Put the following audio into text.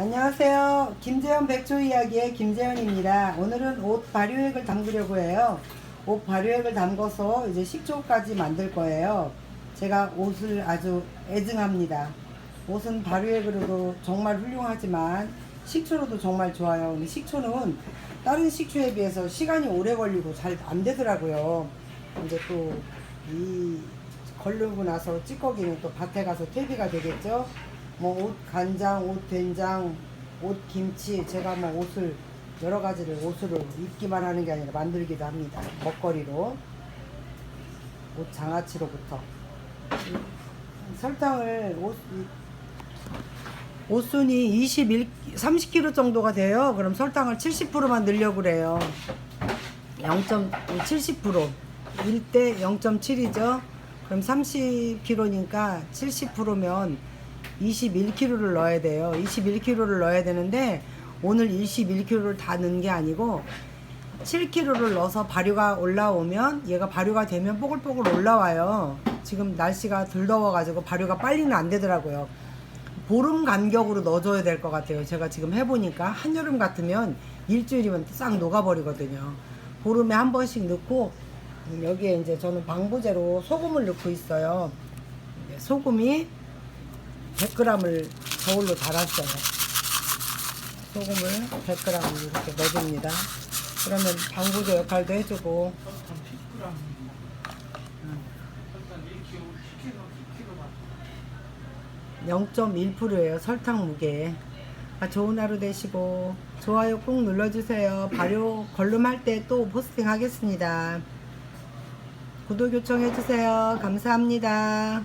안녕하세요. 김재현 백조 이야기의 김재현입니다. 오늘은 옷 발효액을 담그려고 해요. 옷 발효액을 담궈서 이제 식초까지 만들 거예요. 제가 옷을 아주 애증합니다. 옷은 발효액으로도 정말 훌륭하지만 식초로도 정말 좋아요. 근데 식초는 다른 식초에 비해서 시간이 오래 걸리고 잘 안 되더라고요. 이제 또 이 걸르고 나서 찌꺼기는 또 밭에 가서 퇴비가 되겠죠. 뭐 옷 간장, 옷 된장, 옷 김치 제가 뭐 옷을 여러 가지를 옷으로 입기만 하는 게 아니라 만들기도 합니다. 먹거리로 옷 장아찌로부터 설탕을 옷 이- 옷순이 21, 30kg 정도가 돼요. 그럼 설탕을 70%만 넣으려고 그래요. 0.70% 1대 0.7이죠. 그럼 30kg니까 70%면 21kg를 넣어야 돼요. 21kg를 넣어야 되는데 오늘 21kg를 다 넣은 게 아니고 7kg를 넣어서 발효가 올라오면 얘가 발효가 되면 뽀글뽀글 올라와요. 지금 날씨가 덜 더워가지고 발효가 빨리는 안 되더라고요. 보름 간격으로 넣어줘야 될 것 같아요. 제가 지금 해보니까 한여름 같으면 일주일이면 싹 녹아버리거든요. 보름에 한 번씩 넣고 음, 여기에 이제 저는 방부제로 소금을 넣고 있어요. 네, 소금이 100g을 저울로 달았어요. 소금을 100g 이렇게 넣어줍니다. 그러면 방부제 역할도 해주고 0.1%예요 설탕 무게. 아, 좋은 하루 되시고 좋아요 꾹 눌러주세요. 발효 걸름할 때 또 포스팅 하겠습니다. 구독 요청해주세요. 감사합니다.